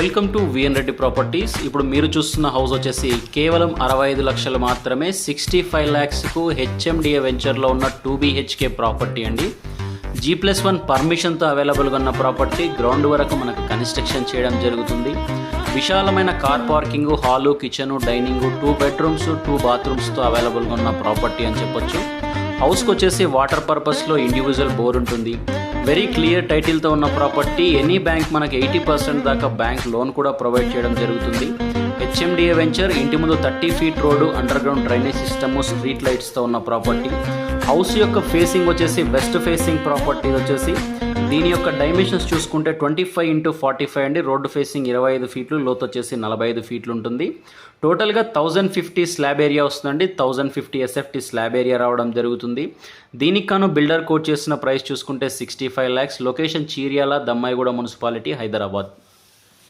Welcome to VN Reddy properties ఇప్పుడు మీరు చూస్తున్న హౌస్ వచ్చేసి కేవలం అరవై ఐదు లక్షలు మాత్రమే సిక్స్టీ ఫైవ్ ల్యాక్స్కు హెచ్ఎండిఏ వెంచర్లో ఉన్న టూ బీహెచ్కే ప్రాపర్టీ అండి. జీ ప్లస్ వన్ పర్మిషన్తో అవైలబుల్గా ఉన్న ప్రాపర్టీ గ్రౌండ్ వరకు మనకు కన్స్ట్రక్షన్ చేయడం జరుగుతుంది. విశాలమైన car parking hall kitchen dining two bedrooms two బాత్రూమ్స్తో అవైలబుల్గా ఉన్న ప్రాపర్టీ అని చెప్పొచ్చు. హౌస్కి వచ్చేసి వాటర్ పర్పస్లో ఇండివిజువల్ బోర్ ఉంటుంది. వెరీ క్లియర్ టైటిల్తో ఉన్న ప్రాపర్టీ ఎనీ బ్యాంక్ మనకి ఎయిటీ పర్సెంట్ దాకా బ్యాంక్ లోన్ కూడా ప్రొవైడ్ చేయడం జరుగుతుంది. హెచ్ఎండిఏ వెంచర్ ఇంటి ముందు thirty feet road under ground drainage system street లైట్స్తో ఉన్న ప్రాపర్టీ. హౌస్ యొక్క ఫేసింగ్ వచ్చేసి వెస్ట్ ఫేసింగ్ ప్రాపర్టీ వచ్చేసి దీని యొక్క డైమెన్షన్స్ చూసుకుంటే twenty five into forty five అండి. రోడ్డు ఫేసింగ్ ఇరవై ఐదు ఫీట్లు లోతు వచ్చేసి నలభై ఐదు ఫీట్లు ఉంటుంది. టోటల్గా థౌజండ్ ఫిఫ్టీ స్లాబ్ ఏరియా వస్తుందండి. Thousand fifty SFT slab area రావడం జరుగుతుంది. దీనికి కాను బిల్డర్ కోట్ చేసిన ప్రైస్ చూసుకుంటే sixty five lakhs. Location Cheeriyal Dammaiguda municipality Hyderabad.